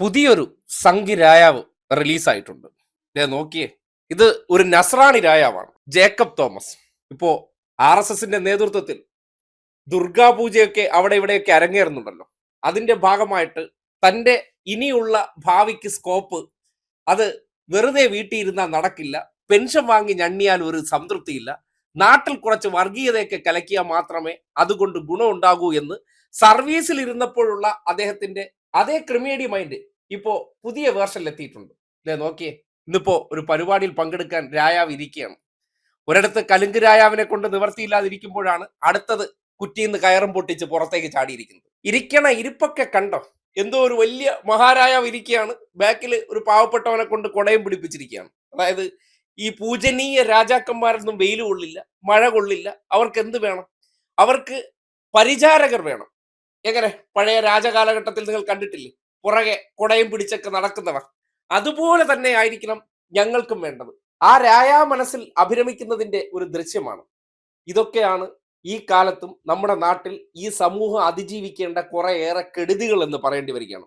പുതിയൊരു സംഘി രായാവ് റിലീസായിട്ടുണ്ട്. നോക്കിയേ ഇത് ഒരു നസ്രാണി രായാവാണ് ജേക്കബ് തോമസ്. ഇപ്പോ ആർ എസ് എസിന്റെ നേതൃത്വത്തിൽ ദുർഗാപൂജയൊക്കെ അവിടെ ഇവിടെയൊക്കെ അരങ്ങേറുന്നുണ്ടല്ലോ. അതിന്റെ ഭാഗമായിട്ട് തന്റെ ഇനിയുള്ള ഭാവിക്ക് സ്കോപ്പ് അത് വെറുതെ വീട്ടിയിരുന്നാൽ നടക്കില്ല. പെൻഷൻ വാങ്ങി ഞണ്ണിയാൽ ഒരു സംതൃപ്തിയില്ല. നാട്ടിൽ കുറച്ച് വർഗീയതയൊക്കെ കലക്കിയാൽ മാത്രമേ അതുകൊണ്ട് ഗുണമുണ്ടാകൂ എന്ന് സർവീസിൽ ഇരുന്നപ്പോഴുള്ള അദ്ദേഹത്തിന്റെ അതേ ക്രിമേഡി മൈൻഡ് ഇപ്പോ പുതിയ വേർഷനിൽ എത്തിയിട്ടുണ്ട് അല്ലേ നോക്കിയേ. ഇന്നിപ്പോ ഒരു പരിപാടിയിൽ പങ്കെടുക്കാൻ രായാവ് ഇരിക്കുകയാണ്. ഒരിടത്ത് കലുങ്ക് രായാവിനെ കൊണ്ട് നിവർത്തിയില്ലാതിരിക്കുമ്പോഴാണ് അടുത്തത് കുറ്റിന്ന് കയറും പൊട്ടിച്ച് പുറത്തേക്ക് ചാടിയിരിക്കുന്നത്. ഇരിക്കണ ഇരിപ്പൊക്കെ കണ്ടോ? എന്തോ ഒരു വലിയ മഹാരായാവ് ഇരിക്കുകയാണ്. ബാക്കിൽ ഒരു പാവപ്പെട്ടവനെ കൊണ്ട് കൊടയും പിടിപ്പിച്ചിരിക്കുകയാണ്. അതായത് ഈ പൂജനീയ രാജാക്കന്മാരൊന്നും വെയിൽ കൊള്ളില്ല മഴ കൊള്ളില്ല. അവർക്ക് എന്ത് വേണം? അവർക്ക് പരിചാരകർ വേണം. എങ്ങനെ? പഴയ രാജകാലഘട്ടത്തിൽ നിങ്ങൾ കണ്ടിട്ടില്ലേ? പുറകെ കുടയും പിടിച്ചൊക്കെ നടക്കുന്നവർ. അതുപോലെ തന്നെ ആയിരിക്കണം ഞങ്ങൾക്കും വേണ്ടത്. ആ രായാ മനസ്സിൽ അഭിരമിക്കുന്നതിന്റെ ഒരു ദൃശ്യമാണ്. ഇതൊക്കെയാണ് ഈ കാലത്തും നമ്മുടെ നാട്ടിൽ ഈ സമൂഹം അതിജീവിക്കേണ്ട കുറേയേറെ കെടുതികൾ എന്ന് പറയേണ്ടി വരികയാണ്.